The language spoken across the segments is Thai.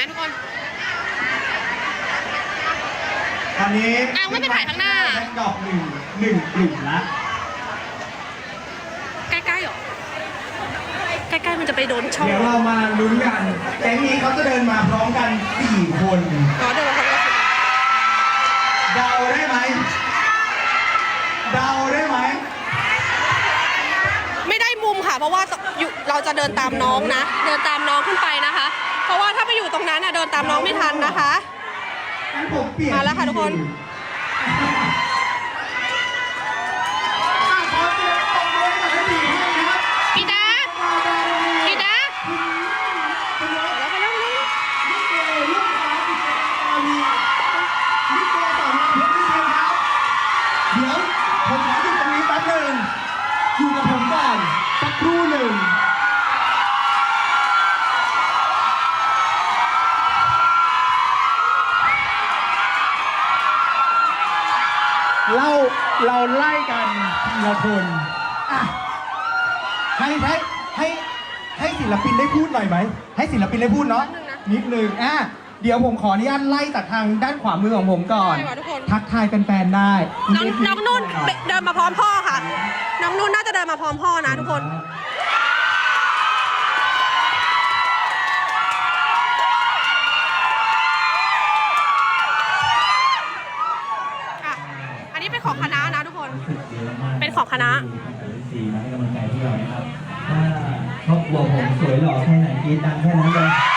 ไหมทุกคนตอนนี้อ้าวไม่ไปถ่ายข้างหน้า แบ็คดรอปหนึ่งหนึ่งกลุ่มละใกล้ๆหรอ ใกล้ๆมันจะไปโดนช่องเดี๋ยวเรามาลุ้นกันแก๊งนี้เขาจะเดินมาพร้อมกัน4คน อ๋อเดี๋ยวเราทำกันเดาได้ไหมเดาได้ไหมไม่ได้มุมค่ะ เพราะว่าอยู่เราจะเดินตามน้องนะ เดินตามน้องขึ้นไปนะคะ เพราะว่าถ้าไปอยู่ตรงนั้นน่ะเดินตามน้องไม่ทันนะคะ งั้นผมเปลี่ยนมาแล้วค่ะทุกคนอะ ปินได้พูดเนาะนิดนึงอะเดี๋ยวผมขออนุญาตไล่จากทางด้านขวามือของผมก่อน ได้ค่ะทุกคน ทักทายแฟนๆได้น้องน้องนุ่นเดินมาพร้อมพ่อค่ะ น้องนุ่นน่าจะเดินมาพร้อมพ่อนะทุกคน อะ อันนี้เป็นของคณะนะทุกคน เป็นของคณะสีมาให้กำลังใจพวกเรานะครับถ้าครอบครัวผมสวยหล่อแค่ไหนกรีดดังแค่นั้นเลย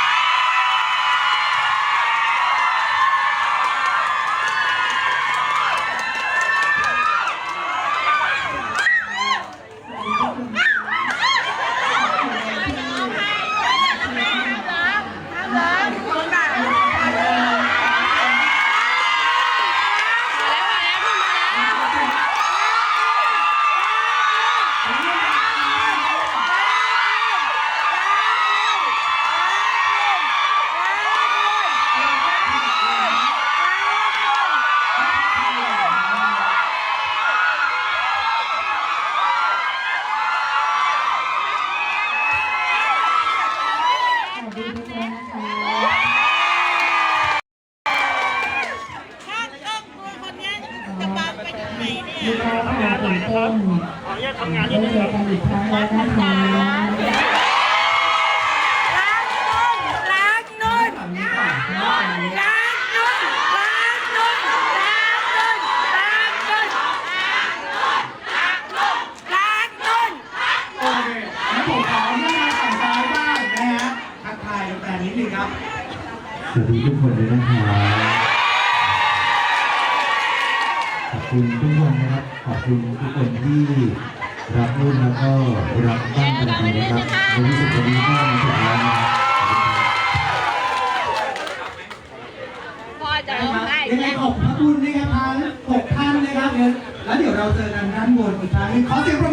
สวัสดีทุกคนเลยนะครับขอบคุณทุกคนนะครับ ขอบคุณทุกคนที่รับรุ่นแล้วก็รับบ้านกันนะครับในที่สุดวันนี้ก็มาถึงแล้วนะครับพ่อจะร้องไห้ยังไงขอบพระคุณนะครับทั้งหกท่านนะครับแล้วเดี๋ยวเราเจอกันด้านบนอีกครั้งนึงขอเสียงปรบ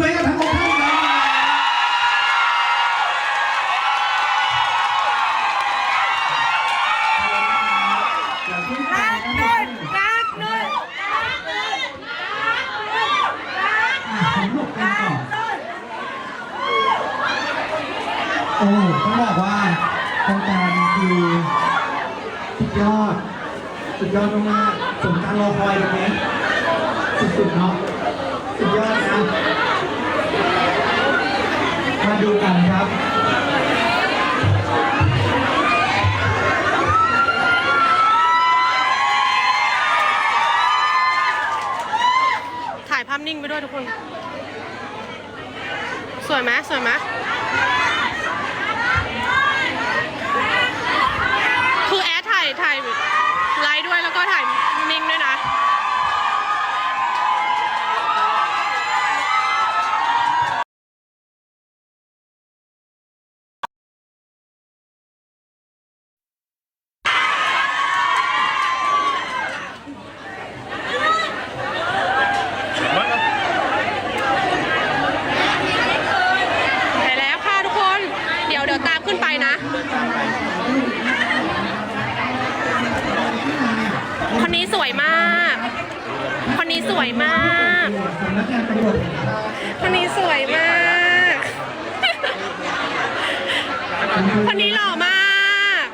โอ้ต้องบอกว่าโครงการคือสุดยอด สุดยอดมากๆสมการรอคอยตรงนี้สุดๆเนาะสุดยอดนะ มาดูกันครับถ่ายภาพนิ่งไปด้วยทุกคน สวยไหมสวยไหมคือแอด ถ่ายไลฟ์ด้วยแล้วก็ถ่ายนิ่งด้วยนะ ไปแล้วค่ะทุกคน เดี๋ยวเดี๋ยวตามขึ้นไปนะ คนนี้สวยมาก คนนี้สวยมาก สำนักงานตำรวจแห่งชาติ คนนี้สวยมาก คนนี้หล่อมาก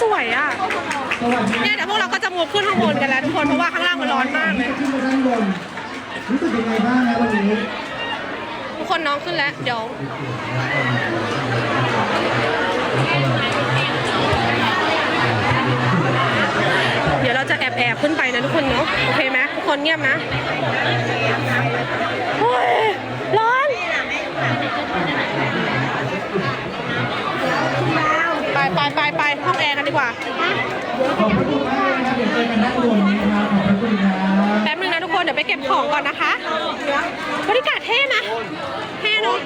สวยอะสวัสดีเนี่ยเดี๋ยวพวกเราก็จะมูฟขึ้นข้างบนกันแล้วทุกคนเพราะว่าข้างล่างมันร้อนมากเลยขึ้นมาด้านบนรู้สึกยังไงบ้างนะวันนี้ทุกคนน้องขึ้นแล้วเดี๋ยวเดี๋ยวเราจะแอบแอบๆขึ้นไปนะทุกคนเนาะโอเคไหมทุกคนเงียบนะโอ้ยร้อน ไปไปไปไปห้องแอร์ กันดีกว่า ขอบพระคุณมากนะครับเดี๋ยวเจอกันด้านบนนะครับขอบพระคุณครับแป๊บนึงนะทุกคน เดี๋ยวไปเก็บของก่อนนะคะ บรรยากาศเท่นะเท่เนอะ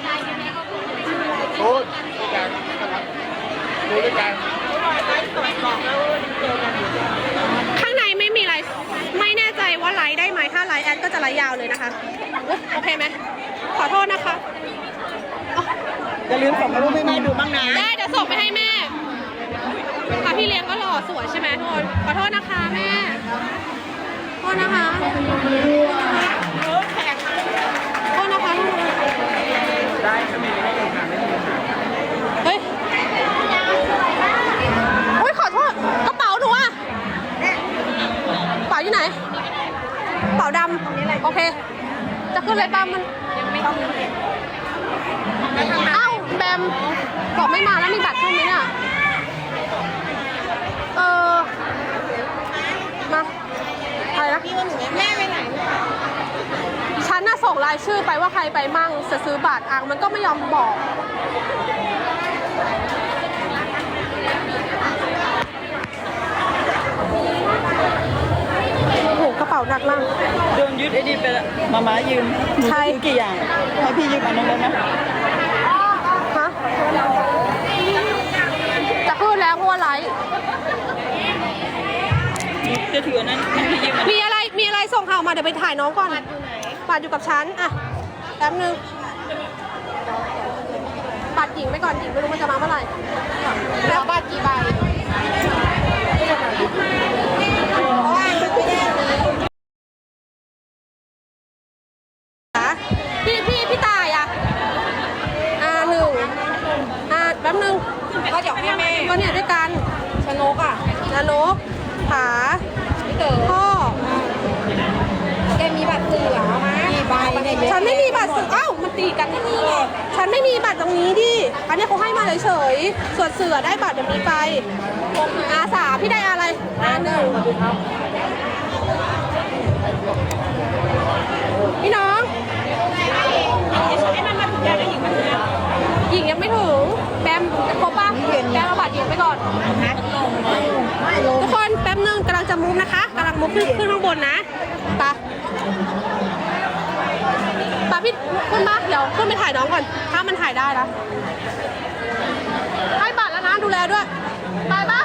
ข้างในไม่มีอะไรไม่แน่ใจว่าไลฟ์ได้ไหมถ้าไลฟ์แอดก็จะไลฟ์ยาวเลยนะคะ โอเคไหม ขอโทษนะคะ อย่าลืมส่งมารูปให้แม่ดูบ้างนะ ได้เดี๋ยวส่งไปให้แม่ค่ะ พี่เลี้ยงก็หล่อสวยใช่ไหมทุกคนขอโทษนะคะแม่โทษนะคะโทษนะคะเฮ้ยโอ๊ยขอโทษกระเป๋าหนูอะกระเป๋าอยู่ไหนกระเป๋าดำโอเค จะขึ้นเลยปะมันเอ้าแบมบอกไม่มาแล้วมีบัตรขึ้นไหมเนี่ยเออมาอะไรนะ แม่ไปไหน ฉันน่ะส่งรายชื่อไปว่าใครไปมั่งจะซื้อบัตรอะมันก็ไม่ยอมบอก โอ้โหกระเป๋าหนักมาก โดนยึดไอ้นี่ไปแล้วมาม้ายืมหนูใช่ ซื้อกี่อย่าง ให้พี่ยืมอันนั้นได้ไหมฮะจะขึ้นแล้วเพราะว่าไลฟ์จะถืออันนั้นให้พี่ยืมอันนั้นมีอะไรมีอะไรส่งข่าวมาเดี๋ยวไปถ่ายน้องก่อน บัตรอยู่กับฉันอะแป๊บนึงบัตรหญิงไปก่อนหญิงไม่รู้มันจะมาเมื่อไหร่แล้วบัตรกี่ใบพี่พี่พี่ตายอะ อ่าหนึ่งอ่าแป๊บนึงก็เดี๋ยวให้แม่ก็เนี่ยด้วยกันชนกอะชนกขาพ่อ แกมีบัตรเสือไหมมีใบเนี่ยเยอะ ฉันไม่มีบัตรสื่ออ้าวมันตีกันที่นี่ไงฉันไม่มีบัตรตรงนี้ดิ อันนี้เขาให้มาเฉยๆ ส่วนเสือได้บัตรแบบนี้ไปอาสาพี่ได้อะไรอาหนึ่งพี่น้องหญิงยังไม่ถึง แบมครบป่ะ แบมเอาบัตรหญิงไปก่อน ทุกคนแป๊บนึงกำลังจะมุฟนะคะกำลังมุฟขึ้นขึ้นข้างบนนะไปะปะพี่ขึ้นมาเดี๋ยวขึ้นไปถ่ายน้องก่อน ถ้ามันถ่ายได้ละให้บัตรแล้วนะดูแลด้วย ไปปะ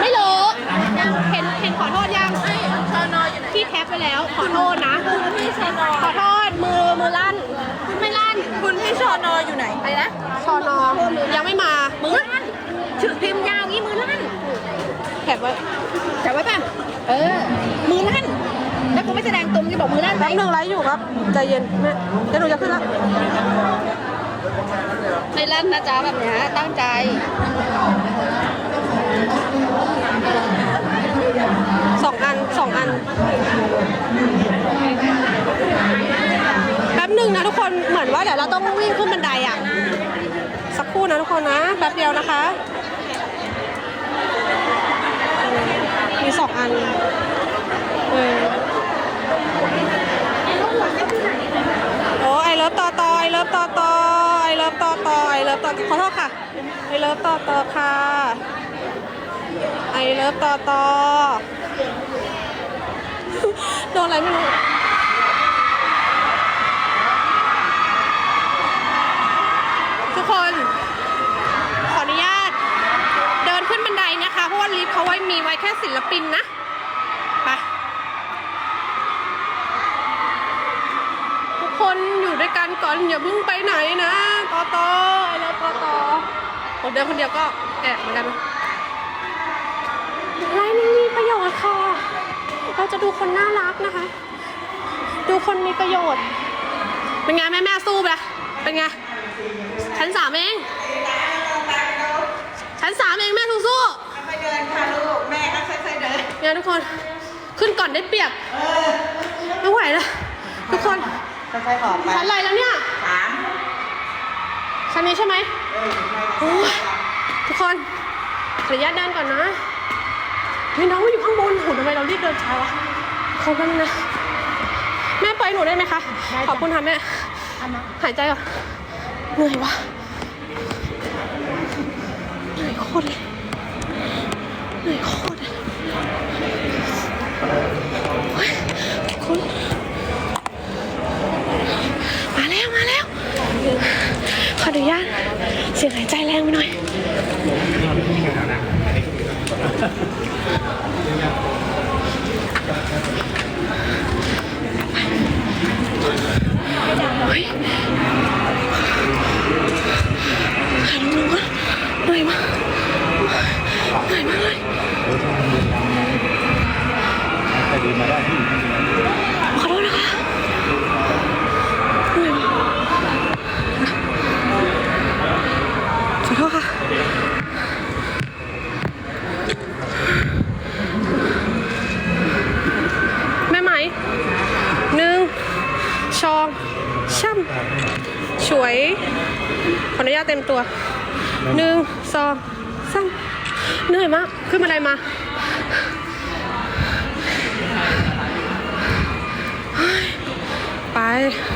ไม่รู้เห็นเห็นขอโทษยังพี่แท็บไปแล้ว ขอโทษนะ ขอโทษมือมือลั่น คุณพี่ชอนออยู่ไหนอะไรนะชอนอยังไม่มามือลั่นถือพิมพ์ยาวงี้มือลั่นแถบไว้จับไว้ป่ะเออ มือลั่นแล้วกูไม่แสดงตรงที่บอกมือลั่นไหมแป๊บหนึงไลฟ์อยู่ครับใจเย็นแม่เดี๋ยวหนูจะขึ้นละไม่ลั่นนะจ๊ะแบบเนี้ยตั้งใจสองอันสองอันแป๊บห นึ่งนะทุกคนเหมือนว่าเดี๋ยวเราต้องวิ่งขึ้นบันไดอะ สักครู่นะทุกคนนะแป๊บเดียวนะคะ มีสองอันเออโอ้ไอเลิฟต่อต่อไอเลิฟต่อต่อไอเลิฟต่อต่อไอเลิฟต่อขอโทษค่ะไอเลิฟต่อต่อค่ะไอเลิฟต่อต่อโดนอะไรไม่รู้ ทุกคน ขออนุญาต เดินขึ้นบันไดนะคะ เพราะว่าลิฟต์เขาไว้มีไว้แค่ศิ ลปินนะไปทุกคนอยู่ด้วยกันก่อนอย่าเพิ่งไปไหนนะต่อต่อไอเลิฟต่อต่อผมเดินคนเดียวก็แอบเหมือนกันนะไลน์นี้มีประโยชน์ค่ะ เราจะดูคนน่ารักนะคะ ดูคนมีประโยชน์ เป็นไงแม่แม่สู้ไปละเป็นไงชั้นสามเองชั้นสามเองแม่สู้ไปเดินค่ะลูก แม่ก็ค่อยๆ เดินๆเนี่ยทุกคนขึ้นก่อนได้เปรียบไม่ไหวแล้วทุกคนค่อยๆออกไปชั้นอะไรแล้วเนี่ยสามชั้นนี้ใช่ไหมโอ้ยทุกคนขออนุญาตเดินก่อนนะมีน้องอยู่ข้างบนโหทำไมเรารีบเดินช้าวะขอบคุณนะแม่ปล่อยหนูได้ไหมคะ ขอบคุณค่ะแม่หายใจก่อนเหนื่อยวะเหนื่อยโคตรเลยเหนื่อยโคตรเลยเฮ้ย คุณมาแล้วมาแล้ว ขออนุญาตเสียงหายใจแรงไปหน่อย เฮ้ย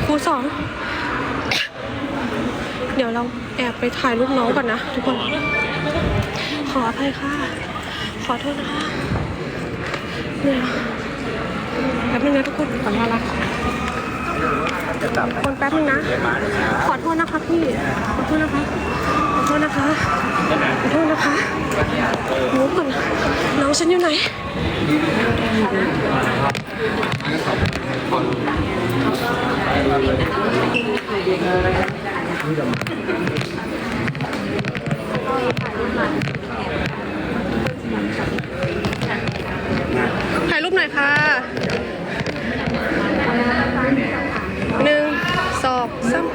ครูสอง เดี๋ยวเราแอบไปถ่ายรูปน้องก่อนนะ ทุกคน ขออภัยค่ะ ขอโทษนะคะเนื่ยแป๊บนึงนะทุกคนขอโทษนะคนแป๊บนึงนะ ขอโทษนะคะพี่ ขอโทษนะคะ ขอโทษนะคะ ขอโทษนะคะรู้ก่อนน้องฉันอยู่ไหน ถ่ายรูปหน่อยค่ะหนึ่งสองสาม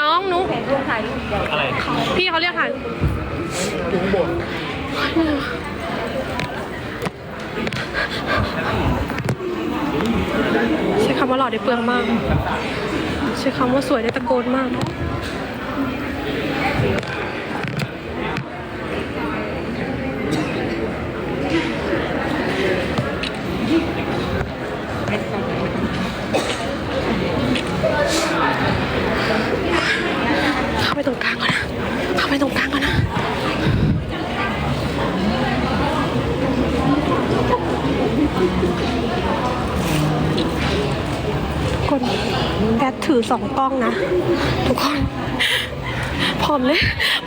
น้องหนุพี่เขาเรียกถ่ายใช้ คำว่าหล่อได้เปลืองมาก ใช้คำว่าสวยได้ตะโกนมากเข้าไปตรงกลางก่อนนะ เข้าไปตรงกลางก่อนนะ คน แอดถือสองกล้องนะ ทุกคนผอมเลย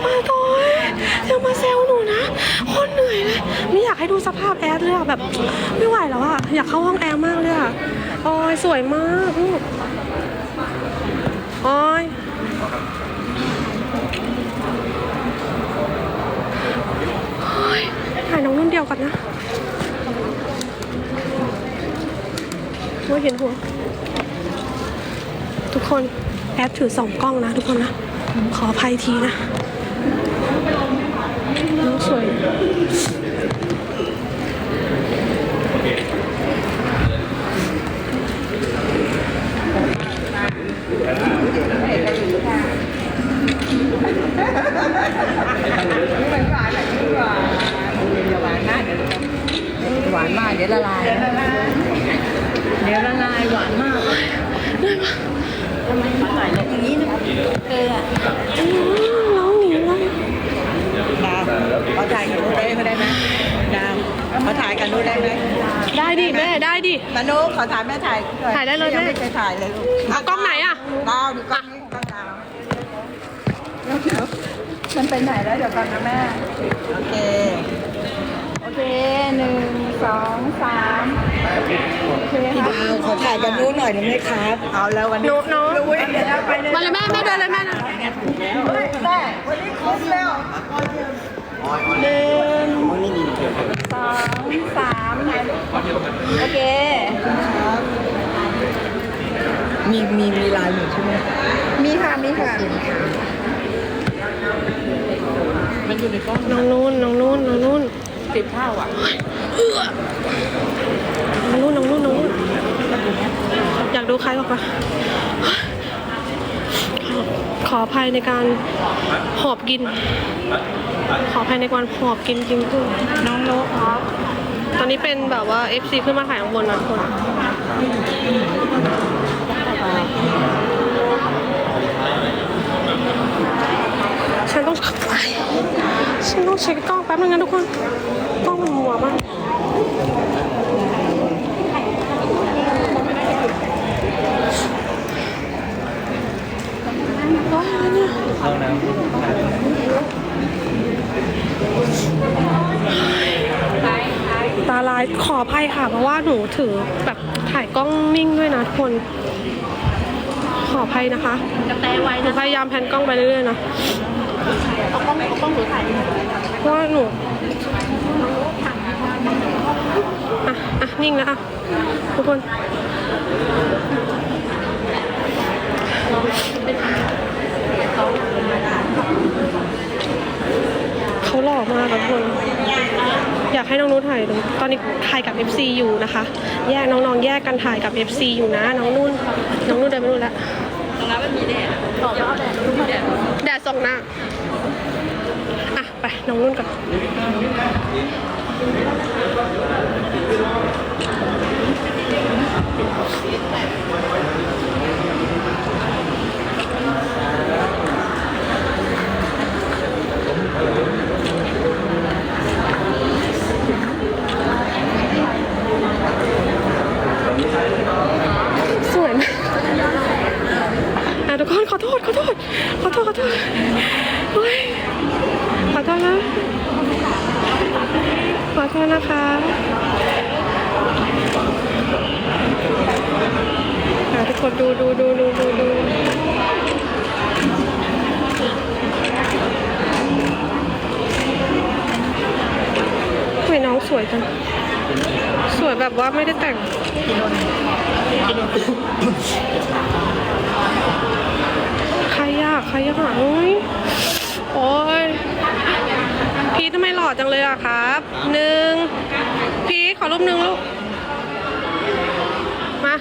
มาต้ยยังมาเซลหนูนะคนเหนื่อยเลย ไม่อยากให้ดูสภาพแอดเลยอะแบบ ไม่ไหวแล้วอะอยากเข้าห้องแอร์มากเลยอะออยสวยมากลูกออยเฮ้ยถ่ายน้องรุ่นเดียวกันนะว่าเห็นหัว ทุกคนแอปถือสองกล้องนะทุกคนนะ ขออภัยทีนะน้องสวย หวานมาก เดี๋ยวละลาย เดี๋ยวละลายหวานมากทำไมมาใส่อย่างนี้นะเออ อืมน้องหนีแล้ว ดาวเขาถ่ายกับนุ้ได้ได้ไหมดาวเขาถ่ายกับนุ้ได้ไหม ได้ดิแม่ได้ดิ ตานุขอถ่ายแม่ถ่าย ถ่ายได้เลยแม่ งไม่เคยถ่ายเลยลูก เอากล้องไหนอะ ดาวดูกล้องนี้กล้องดาวเดี๋ยวเดี๋ยวมันไปไหนแล้วเดี๋ยวก่อนนะแม่ โอเค โอเคหนึ่งสองสามโอเคค่ะขอ ถ่ายกับนุ้หน่อยได้ไหมครับ เอาแล้ววันหนี้นูน้องนุ้ยเดี๋ยวเราไปเลยมาเลยแม่แม่เดินเลยแม่นะแม่วันนี้คุ้มแล้วหนึ่งสองสามโอเค มีมีมีลายหมดใช่ไหมมีค่ะมีค่ะมันอยู่ในกล้องน้องนุ่นน้องนุ่นน้องนุ่นสิบเท่าอะน้องนุ่นน้องนุ่นน้ อยากดูใครออกมาขออภัยในการหอบกิน ขออภัยในการหอบกินจริงๆน้องโลครับตอนนี้เป็นแบบว่า FC ขึ้นมาถ่ายข้างบนนะทุกคนฉันต้องไปฉันต้องเช็คกล้องแป๊บนึงนะทุกคน กล้องมันมัวมาก ร้อยอะไรเนี่ยตาลายขออภัยค่ะ เพราะว่าหนูถือแบบถ่ายกล้องนิ่งด้วยนะทุกคน ขออภัยนะคะกระแตไว้หนูนะพยายามแพนกล้องไปเรื่อยๆนะเอากล้องเอากล้องหนูถ่ายเพราะว่าหนูอะอะนิ่งแล้วอะทุกคน เขาหล่อมากทุกคนอยากให้น้องนุชถ่ายดูตอนนี้ถ่ายกับ FC อยู่นะคะ แยกน้องๆ แยกกันถ่ายกับ FC อยู่นะ น้องนุ่น น้องนุ่นเดินไปนู่นแล้วตรงนั้นมันมีแดดตอบว่าแดดมีแดดแดดส่องหน้าอะไปน้องนุ่นก่อน แบบว่าไม่ได้แต่งใครอยากใครอยากโอ้ยโอ้ยพีททำไมหล่อจังเลยอะครับหนึ่งพีทขอรูปหนึ่งลูกมา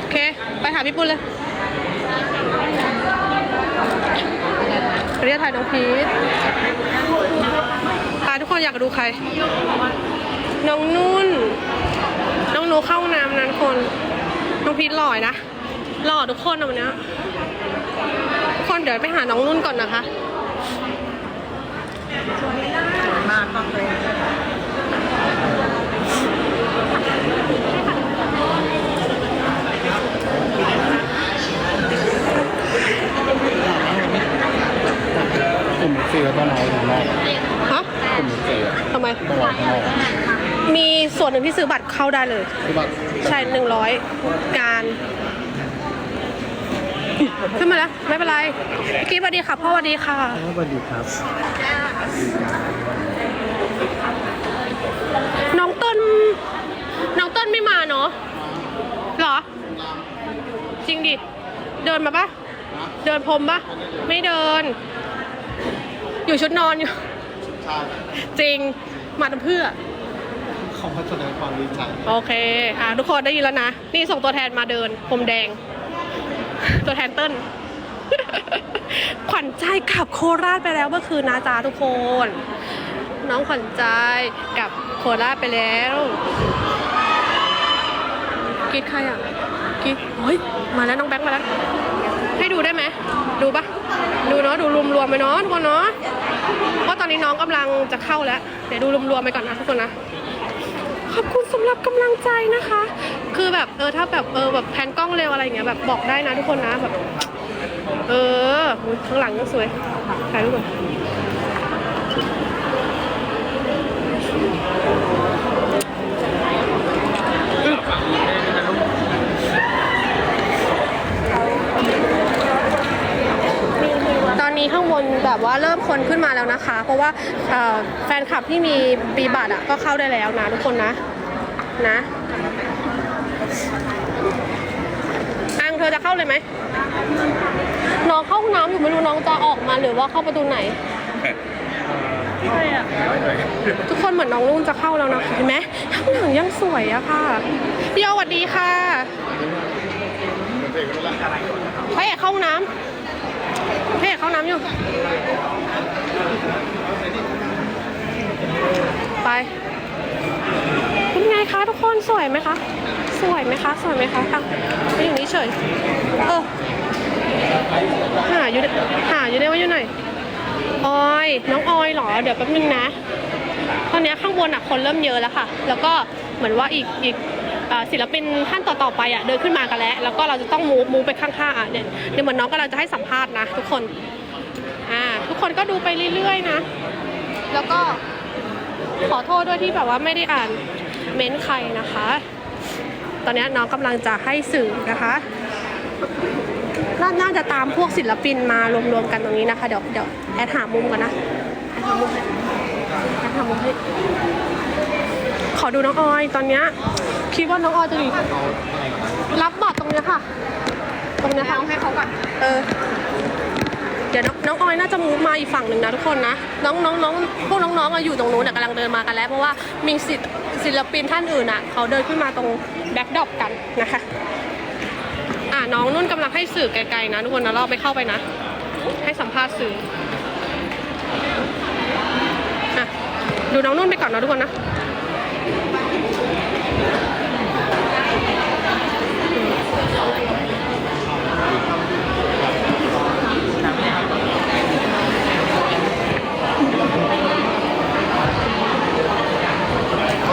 โอเค ไปหาพี่ปุ้นเลยเรียกถ่ายน้องพีทอะทุกคนอยากดูใคร น้องนุ่น น้องหนูเข้าห้องน้ำนั้นคน น้องพีทหล่อยนะหล่อทุกคนอะวันเนี้ยทุกคนเดี๋ยวไปหาน้องนุ่นก่อนนะคะมากมากเลยกลุ่มเสือต้องเอาข้างนอกฮะกลุ่มเสือทำไมต้องเอาข้างนอก มีส่วนหนึ่งที่ซื้อบัตรเข้าได้เลยคือแบบใช่หนึ่งร้อยการขึ้นมาแล้ว ไม่เป็นไรพี่กิ๊ฟสวัสดีค่ะพ่อสวัสดีค่ะสวัสดีครับ น้องเต้น น้องเต้นไม่มาเนาะเหรอ จริงดิ เดินมาปะเดินพรมปะไม่เดิน อยู่ชุดนอนอยู่จริงมาทำเพื่อ เขาแสดงความดีใจโอเค อะทุกคนได้ยินแล้วนะ นี่ส่งตัวแทนมาเดินพรมแดง ตัวแทนเติ้ล ขวัญใจกลับโคราชไปแล้วเมื่อคืนนะจ๊ะทุกคน น้องขวัญใจกลับโคราชไปแล้วกรีดใครอะกรีดเฮ้ย มาแล้วน้องแบงค์มาแล้ว ให้ดูได้ไหม ดูปะดูเนาะ ดูรวมๆไปเนาะทุกคนเนาะ เพราะตอนนี้น้องกำลังจะเข้าแล้ว เดี๋ยวดูรวมๆไปก่อนนะทุกคนนะ ขอบคุณสำหรับกำลังใจนะคะ คือแบบเออถ้าแบบเออแบบแพนกล้องเร็วอะไรเงี้ยแบบบอกได้นะทุกคนนะแบบเออข้างหลังก็สวยถ่ายรูปก่อน นนี้ข้างบนแบบว่าเริ่มคนขึ้นมาแล้วนะคะ เพราะว่าเอ่อแฟนคลับที่มีปีบัตรอะก็เข้าได้แล้วนะทุกคนนะนะอะธอจะเข้าเลยไหมน้องเข้าห้องน้ำอยู่ไม่รู้น้องจะออกมาหรือว่าเข้าประตูไหนทุกคนเหมือนน้องนุ่นจะเข้าแล้วนะคะเห็นไหมข้างหลังยังสวยอะค่ะพี่โยสวัสดีค่ะพระเอกเข้าห้องน้ำพระ เอกเขาน้ำอยู่ ไป เป็นไงคะทุกคนสวยไหมคะ สวยไหมคะ สวยไหมคะอะไปอยู่นี้เฉย เออ หาอยู่หาอยู่ได้ว่าอยู่ไหน ออย น้องออยเหรอ เดี๋ยวแป๊บนึงนะ ตอนนี้ข้างบนอะคนเริ่มเยอะแล้วค่ะ แล้วก็เหมือนว่าอีกอีก ศิลปินท่านต่อๆไปอะเดินขึ้นมากันแล้ว แล้วก็เราจะต้องมูฟมูฟไปข้างๆอะเดี๋ยเดี๋ยวเหมือนน้องก็เราจะให้สัมภาษณ์นะทุกคนอ่าทุกคนก็ดูไปเรื่อยๆนะ แล้วก็ขอโทษด้วยที่แบบว่าไม่ได้อ่านเม้นท์ใครนะคะ ตอนนี้น้องกำลังจะให้สื่อนะคะนาน่าจะตามพวกศิลปินมารวมๆกันตรงนี้นะคะ เดี๋ยวเดี๋ยวแอดหามุมก่อนนะแอดหามุมให้แอดหามุมให้ขอดูน้องออยตอนเนี้ย คิดว่าน้องออยจะอยู่รับบอร์ดตรงเนี้ยค่ะ ตรงเนี้ยค่ะให้เขาก่อน เออ เดี๋ยวน้องน้องออยน่าจะมูฟมาอีกฝั่งหนึ่งนะทุกคนนะ น้องน้องน้องพวกน้องๆอะอยู่ตรงนู้นอะกำลังเดินมากันแล้ว เพราะว่ามีศิลป์ศิลปินท่านอื่นอะเขาเดินขึ้นมาตรงแบ็คดรอปกันนะคะ อ่าน้องนุ่นกำลังให้สื่อไกลๆนะทุกคนนะเราไปเข้าไปนะ ให้สัมภาษณ์สื่ออะดูน้องนุ่นไปก่อนนะทุกคนนะ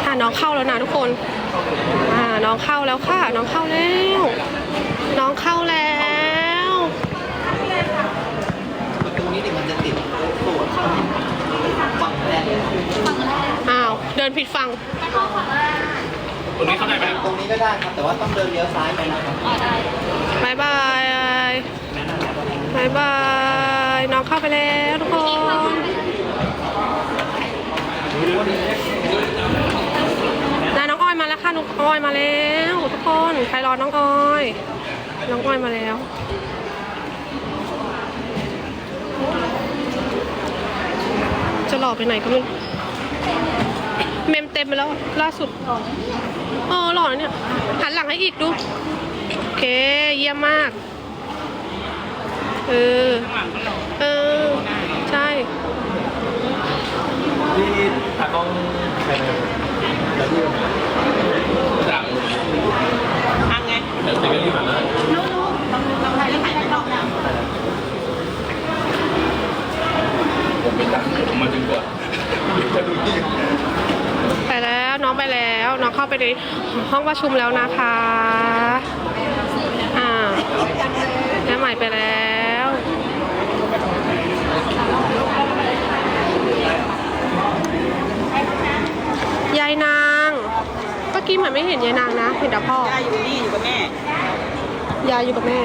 ค่ะน้องเข้าแล้วนะทุกคนอ่าน้องเข้าแล้วค่ะ น้องเข้าแล้ว น้องเข้าแล้วตรงนี้เดี๋ยวมันจะติดตัวฝั่งแรกอ้าว เดินผิดฝั่ง ตรงนี้ก็ได้ครับ แต่ว่าต้องเดินเลี้ยวซ้ายไปนะครับบายบายบายบายน้องเข้าไปแล้วทุกคนนาน้องออยมาแล้วค่ะน้องออยมาแล้วทุกคนใครรอน้องออย น้องออยมาแล้วจะหล่อไปไหนก็ไม่รู้เมมเต็มไปแล้วล่าสุด อ๋อหล่อนเนี่ย หันหลังให้อีกดู โอเค เยี่ยมมาก เออ เออ ใช่ที่ตากล้องใครเลยแล้วที่จาก ทางไง เดี๋ยวจะกันที่ผ่านมา นู้นู้ลองถ่ายแล้วถ่ายรอบนะ ผมเป็นดังผมมาถึงก่อนจะดูที่ ไปแล้วน้องไปแล้ว น้อง เข้าไปในห้องประชุมแล้วนะคะอ่าแม่ใหม่ไปแล้วยายนางเมื่อกี้เหมือนไม่เห็นยายนางนะ เห็นแต่พ่อยายอยู่นี่อยู่กับแม่ยายอยู่กับแม่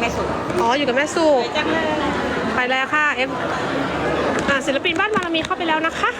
แม่สุดอ๋ออยู่กับแม่สุจังเลยไปแล้วค่ะเอฟอ่าศิลปินบ้านบารมีเข้าไปแล้วนะคะ